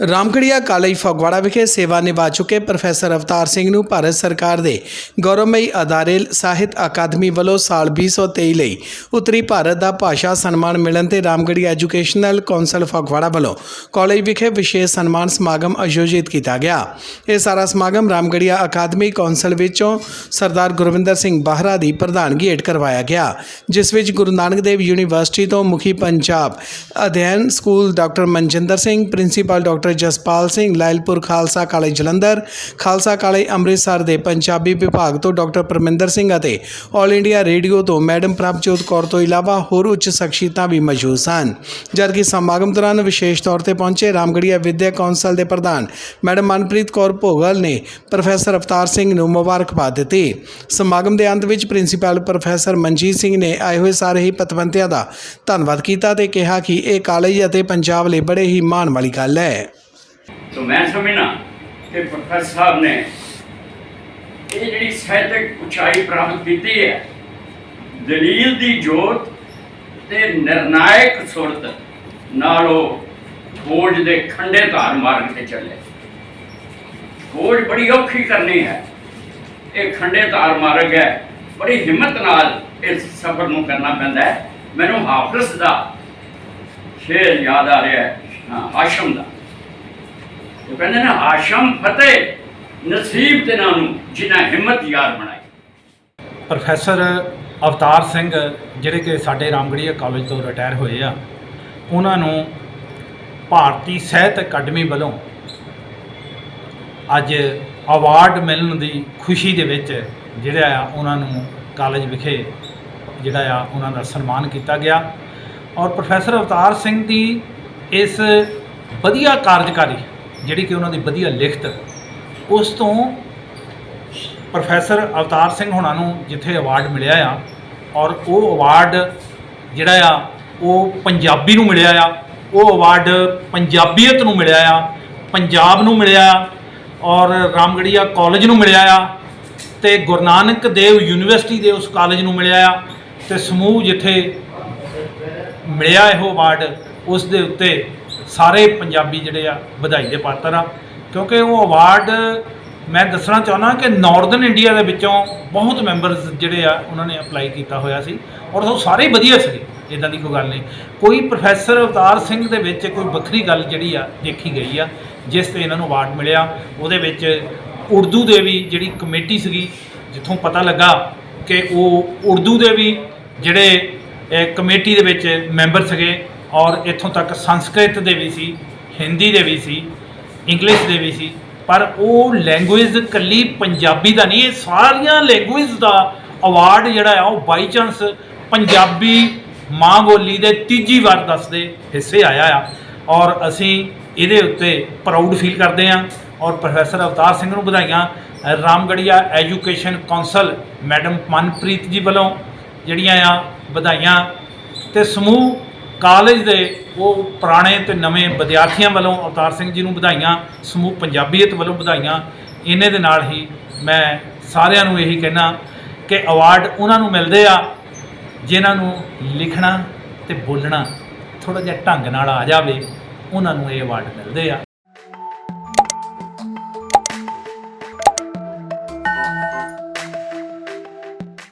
Ramgarhia college Phagwara ਵਿਖੇ ਸੇਵਾ ਨਿਭਾ ਚੁੱਕੇ ਪ੍ਰੋਫੈਸਰ ਅਵਤਾਰ ਸਿੰਘ ਨੂੰ ਭਾਰਤ ਸਰਕਾਰ ਦੇ ਗੌਰਵਮਈ ਅਦਾਰੇ ਸਾਹਿਤ ਅਕਾਦਮੀ ਵੱਲੋਂ ਸਾਲ 2023 ਲਈ ਉੱਤਰੀ ਭਾਰਤ ਦਾ ਭਾਸ਼ਾ ਸਨਮਾਨ ਮਿਲਣ ਤੇ ਰਾਮਗੜੀਆ ਐਜੂਕੇਸ਼ਨਲ ਕੌਂਸਲ ਫਗਵਾੜਾ ਵੱਲੋਂ ਕਾਲਜ ਵਿਖੇ ਵਿਸ਼ੇਸ਼ ਸਨਮਾਨ ਸਮਾਗਮ ਆਯੋਜਿਤ ਕੀਤਾ ਗਿਆ। ਇਹ ਸਾਰਾ ਸਮਾਗਮ ਰਾਮਗੜੀਆ ਅਕਾਦਮੀ ਕੌਂਸਲ ਵਿੱਚੋਂ ਸਰਦਾਰ ਗੁਰਵਿੰਦਰ ਸਿੰਘ ਬਾਹਰਾ ਦੀ ਪ੍ਰਧਾਨਗੀ ਹੇਠ ਕਰਵਾਇਆ ਗਿਆ, ਜਿਸ ਵਿੱਚ ਗੁਰੂ ਨਾਨਕ ਦੇਵ ਯੂਨੀਵਰਸਿਟੀ ਤੋਂ ਮੁਖੀ ਪੰਜਾਬ ਅਧਿਐਨ school doctor Manjinder Singh, principal doctor doctor Jaspal Singh, Lyallpur Khalsa college, Jalandhar. Khalsa college Amritsar ਦੇ ਪੰਜਾਬੀ ਵਿਭਾਗ ਤੋਂ ਡਾਕਟਰ ਪਰਮਿੰਦਰ ਸਿੰਘ ਅਤੇ ਆਲ ਇੰਡੀਆ ਰੇਡੀਓ ਤੋਂ ਮੈਡਮ ਪ੍ਰਭਜੋਤ ਕੌਰ ਤੋਂ ਇਲਾਵਾ ਹੋਰ ਉੱਚ ਸ਼ਖਸੀਅਤਾਂ ਵੀ ਮੌਜੂਦ ਸਨ। ਜਦਕਿ ਸਮਾਗਮ ਦੌਰਾਨ ਵਿਸ਼ੇਸ਼ ਤੌਰ ਤੇ ਪਹੁੰਚੇ ਰਾਮਗੜੀਆ ਵਿਦਿਆ ਕੌਂਸਲ ਦੇ ਪ੍ਰਧਾਨ ਮੈਡਮ ਮਨਪ੍ਰੀਤ ਕੌਰ ਭੋਗਲ ਨੇ ਪ੍ਰੋਫੈਸਰ ਅਵਤਾਰ ਸਿੰਘ ਨੂੰ ਮੁਬਾਰਕਬਾਦ ਦਿੱਤੀ। ਸਮਾਗਮ ਦੇ ਅੰਤ ਵਿੱਚ ਪ੍ਰਿੰਸੀਪਲ ਪ੍ਰੋਫੈਸਰ ਮਨਜੀਤ ਸਿੰਘ ਨੇ ਆਏ ਹੋਏ ਸਾਰੇ ਹੀ ਪਤਵੰਤਿਆਂ ਦਾ ਧੰਨਵਾਦ ਕੀਤਾ ਤੇ ਕਿਹਾ ਕਿ ਇਹ ਕਾਲਜ ਅਤੇ ਪੰਜਾਬ ਲਈ ਬੜੇ ਹੀ ਮਾਣ ਵਾਲੀ ਗੱਲ ਹੈ। ਤੋ ਮੈਂ ਸਮਝਣਾ ਕਿ ਪ੍ਰੋਫੈਸਰ ਸਾਹਿਬ ਨੇ ਇਹ ਜਿਹੜੀ ਸਾਹਿਤਕ ਉਚਾਈ ਪ੍ਰਾਪਤ ਕੀਤੀ ਹੈ ਦਲੀਲ ਦੀ ਜੋਤ ਤੇ ਨਿਰਣਾਇਕ ਸੁਰਤ ਨਾਲ ਉਹ ਖੋਜ ਦੇ ਖੰਡੇ ਧਾਰ ਮਾਰਗ ਤੇ ਚੱਲੇ ਖੋਜ ਬੜੀ ਔਖੀ ਕਰਨੀ ਹੈ ਇਹ ਖੰਡੇ ਧਾਰ ਮਾਰਗ ਹੈ ਬੜੀ ਹਿੰਮਤ ਨਾਲ ਇਸ ਸਫ਼ਰ ਨੂੰ ਕਰਨਾ ਪੈਂਦਾ ਹੈ ਮੈਨੂੰ ਹਾਫਿਜ਼ ਦਾ ਸ਼ੇਰ ਯਾਦ ਆ ਰਿਹਾ ਹੈ ਹਾਸ਼ਮ ਦਾ ਉਹ ਕਹਿੰਦੇ ਨੇ, ਹਾਸ਼ਮ ਫਤਿਹ, ਨਸੀਬ ਤੇ ਨੂੰ ਜਿਨ੍ਹਾਂ ਹਿੰਮਤ ਯਾਰ ਬਣਾਈ। ਪ੍ਰੋਫੈਸਰ ਅਵਤਾਰ ਸਿੰਘ ਜਿਹੜੇ ਕਿ ਸਾਡੇ ਰਾਮਗੜੀਆ ਕਾਲਜ ਤੋਂ ਰਿਟਾਇਰ ਹੋਏ ਆ, ਉਹਨਾਂ ਨੂੰ ਭਾਰਤੀ ਸਾਹਿਤ ਅਕੈਡਮੀ ਵੱਲੋਂ ਅੱਜ ਅਵਾਰਡ ਮਿਲਣ ਦੀ ਖੁਸ਼ੀ ਦੇ ਵਿੱਚ ਜਿਹੜਾ ਆ, ਉਹਨਾਂ ਨੂੰ ਕਾਲਜ ਵਿਖੇ ਜਿਹੜਾ ਆ, ਉਹਨਾਂ ਦਾ ਸਨਮਾਨ ਕੀਤਾ ਗਿਆ। ਔਰ ਪ੍ਰੋਫੈਸਰ ਅਵਤਾਰ ਸਿੰਘ ਦੀ ਇਸ ਵਧੀਆ ਕਾਰਜਕਾਰੀ ਜਿਹੜੀ ਕਿ ਉਹਨਾਂ ਦੀ ਵਧੀਆ ਲਿਖਤ, ਉਸ ਤੋਂ ਪ੍ਰੋਫੈਸਰ ਅਵਤਾਰ ਸਿੰਘ ਹੁਣਾਂ ਨੂੰ ਜਿੱਥੇ ਅਵਾਰਡ ਮਿਲਿਆ ਆ, ਔਰ ਉਹ ਅਵਾਰਡ ਜਿਹੜਾ ਆ, ਉਹ ਪੰਜਾਬੀ ਨੂੰ ਮਿਲਿਆ ਆ, ਉਹ ਅਵਾਰਡ ਪੰਜਾਬੀਅਤ ਨੂੰ ਮਿਲਿਆ ਆ, ਪੰਜਾਬ ਨੂੰ ਮਿਲਿਆ ਆ ਔਰ ਰਾਮਗੜੀਆ ਕਾਲਜ ਨੂੰ ਮਿਲਿਆ ਆ, ਤੇ ਗੁਰੂ ਨਾਨਕ ਦੇਵ ਯੂਨੀਵਰਸਿਟੀ ਦੇ ਉਸ ਕਾਲਜ ਨੂੰ ਮਿਲਿਆ ਆ, ਤੇ ਸਮੂਹ ਜਿੱਥੇ ਮਿਲਿਆ ਇਹੋ ਅਵਾਰਡ ਉਸ ਦੇ ਉੱਤੇ ਸਾਰੇ ਪੰਜਾਬੀ ਜਿਹੜੇ ਆ ਵਧਾਈ ਦੇ ਪਾਤਰ ਆ। ਕਿਉਂਕਿ ਉਹ ਅਵਾਰਡ ਮੈਂ ਦੱਸਣਾ ਚਾਹੁੰਦਾ ਕਿ ਨਾਰਥਰਨ ਇੰਡੀਆ ਦੇ ਵਿੱਚੋਂ ਬਹੁਤ ਮੈਂਬਰਸ ਜਿਹੜੇ ਆ, ਉਹਨਾਂ ਨੇ ਅਪਲਾਈ ਕੀਤਾ ਹੋਇਆ ਸੀ ਔਰ ਉਹ ਸਾਰੇ ਵਧੀਆ ਸੀ ਇਦਾਂ ਦੀ ਕੋਈ ਗੱਲ ਨਹੀਂ। ਕੋਈ ਪ੍ਰੋਫੈਸਰ ਅਵਤਾਰ ਸਿੰਘ ਦੇ ਵਿੱਚ ਕੋਈ ਵੱਖਰੀ ਗੱਲ ਜਿਹੜੀ ਆ ਦੇਖੀ ਗਈ ਆ, ਜਿਸ ਤੇ ਇਹਨਾਂ ਨੂੰ ਅਵਾਰਡ ਮਿਲਿਆ। ਉਹਦੇ ਵਿੱਚ ਉਰਦੂ ਦੇ ਵੀ ਜਿਹੜੀ ਕਮੇਟੀ ਸੀਗੀ, ਜਿੱਥੋਂ ਪਤਾ ਲੱਗਾ ਕਿ ਉਹ ਉਰਦੂ ਦੇ ਵੀ ਜਿਹੜੇ ਕਮੇਟੀ ਦੇ ਵਿੱਚ ਮੈਂਬਰ ਸੀਗੇ ਔਰ ਇੱਥੋਂ ਤੱਕ ਸੰਸਕ੍ਰਿਤ ਦੇ ਵੀ ਸੀ, ਹਿੰਦੀ ਦੇ ਵੀ ਸੀ, ਇੰਗਲਿਸ਼ ਦੇ ਵੀ ਸੀ, ਪਰ ਉਹ ਲੈਂਗੁਏਜ ਕੱਲੀ ਪੰਜਾਬੀ ਦਾ ਨਹੀਂ, ਇਹ ਸਾਰੀਆਂ ਲੈਂਗੁਏਜ ਦਾ ਅਵਾਰਡ ਜਿਹੜਾ ਆ, ਉਹ ਬਾਈ ਚਾਂਸ ਪੰਜਾਬੀ ਮਾਂ ਬੋਲੀ ਦੇ ਤੀਜੀ ਵਾਰ ਦੱਸਦੇ ਹਿੱਸੇ ਆਇਆ ਆ। ਔਰ ਅਸੀਂ ਇਹਦੇ ਉੱਤੇ ਪ੍ਰਾਊਡ ਫੀਲ ਕਰਦੇ ਹਾਂ ਔਰ ਪ੍ਰੋਫੈਸਰ ਅਵਤਾਰ ਸਿੰਘ ਨੂੰ ਵਧਾਈਆਂ। Ramgarhia education council madam Manpreet ji ਵੱਲੋਂ ਜਿਹੜੀਆਂ ਆ, ਵਧਾਈਆਂ। ਤੇ ਸਮੂਹ ਕਾਲਜ ਦੇ ਉਹ ਪੁਰਾਣੇ ਤੇ ਨਵੇਂ ਵਿਦਿਆਰਥੀਆਂ ਵੱਲੋਂ ਅਵਤਾਰ ਸਿੰਘ ਜੀ ਨੂੰ ਵਧਾਈਆਂ, ਸਮੂਹ ਪੰਜਾਬੀਅਤ ਵੱਲੋਂ ਵਧਾਈਆਂ। ਇਹਨੇ ਦੇ ਨਾਲ ਹੀ ਮੈਂ ਸਾਰਿਆਂ ਨੂੰ ਇਹੀ ਕਹਿਣਾ ਕਿ ਅਵਾਰਡ ਉਹਨਾਂ ਨੂੰ ਮਿਲਦੇ ਆ, ਜਿਨ੍ਹਾਂ ਨੂੰ ਲਿਖਣਾ ਤੇ ਬੋਲਣਾ ਥੋੜਾ ਜਿਹਾ ਢੰਗ ਨਾਲ ਆ ਜਾਵੇ, ਉਹਨਾਂ ਨੂੰ ਇਹ ਅਵਾਰਡ ਮਿਲਦੇ ਆ।